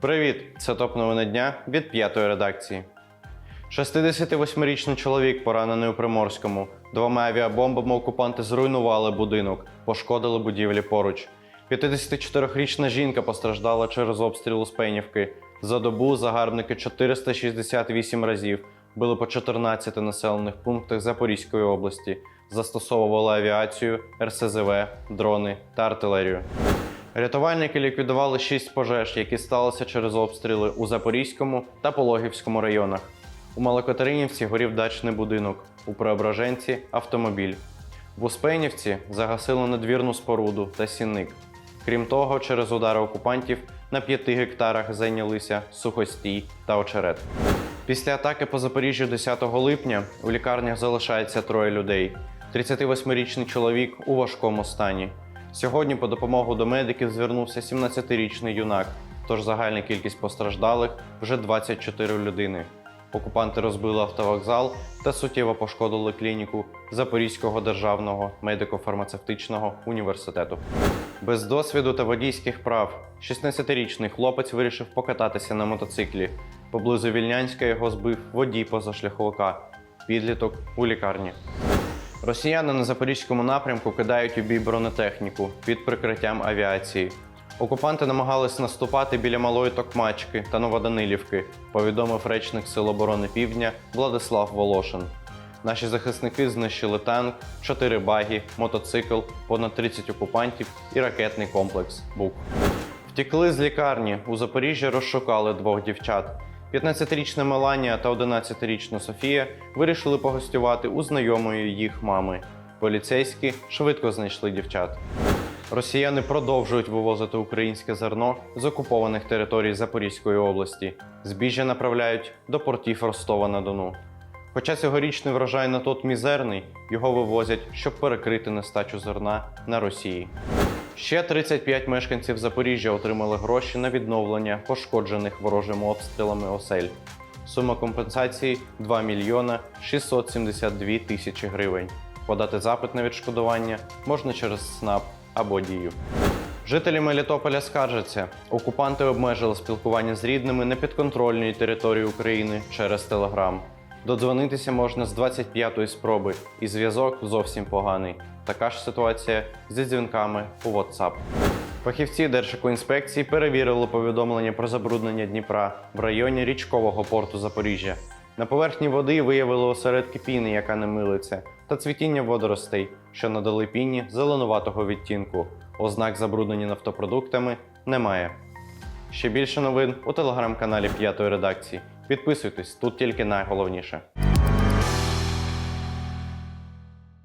Привіт! Це топ новини дня від п'ятої редакції. 68-річний чоловік, поранений у Приморському. Двома авіабомбами окупанти зруйнували будинок, пошкодили будівлі поруч. 54-річна жінка постраждала через обстріл з Пенівки. За добу загарбники 468 разів били по 14 населених пунктах Запорізької області, застосовували авіацію, РСЗВ, дрони та артилерію. Рятувальники ліквідували шість пожеж, які сталися через обстріли у Запорізькому та Пологівському районах. У Малокатеринівці горів дачний будинок, у Преображенці автомобіль. В Успенівці загасили надвірну споруду та сінник. Крім того, через удари окупантів на п'яти гектарах зайнялися сухостій та очерет. Після атаки по Запоріжжю 10 липня у лікарнях залишається троє людей. 38-річний чоловік у важкому стані. Сьогодні по допомогу до медиків звернувся 17-річний юнак, тож загальна кількість постраждалих вже 24 людини. Окупанти розбили автовокзал та суттєво пошкодили клініку Запорізького державного медико-фармацевтичного університету. Без досвіду та водійських прав 16-річний хлопець вирішив покататися на мотоциклі. Поблизу Вільнянська його збив водій позашляховика. Підліток у лікарні. Росіяни на запорізькому напрямку кидають у бій бронетехніку під прикриттям авіації. Окупанти намагались наступати біля Малої Токмачки та Новоданилівки, повідомив речник Сил оборони Півдня Владислав Волошин. Наші захисники знищили танк, 4 багі, мотоцикл, понад 30 окупантів і ракетний комплекс БУК. Втікли з лікарні. У Запоріжжі розшукали двох дівчат. 15-річна Меланія та 11-річна Софія вирішили погостювати у знайомої їх мами. Поліцейські швидко знайшли дівчат. Росіяни продовжують вивозити українське зерно з окупованих територій Запорізької області. Збіжжя направляють до портів Ростова на Дону. Хоча цьогорічний врожай на тот мізерний, його вивозять, щоб перекрити нестачу зерна на Росії. Ще 35 мешканців Запоріжжя отримали гроші на відновлення пошкоджених ворожими обстрілами осель. Сума компенсації 2 мільйона 672 тисячі гривень. Подати запит на відшкодування можна через СНАП або Дію. Жителі Мелітополя скаржаться, окупанти обмежили спілкування з рідними на підконтрольній території України через Телеграм. Додзвонитися можна з 25-ї спроби, і зв'язок зовсім поганий. Така ж ситуація зі дзвінками у WhatsApp. Фахівці Держекоінспекції перевірили повідомлення про забруднення Дніпра в районі річкового порту Запоріжжя. На поверхні води виявили осередки піни, яка не милиться, та цвітіння водоростей, що надали піні зеленуватого відтінку. Ознак забруднення нафтопродуктами немає. Ще більше новин у телеграм-каналі П'ятої редакції. Підписуйтесь, тут тільки найголовніше.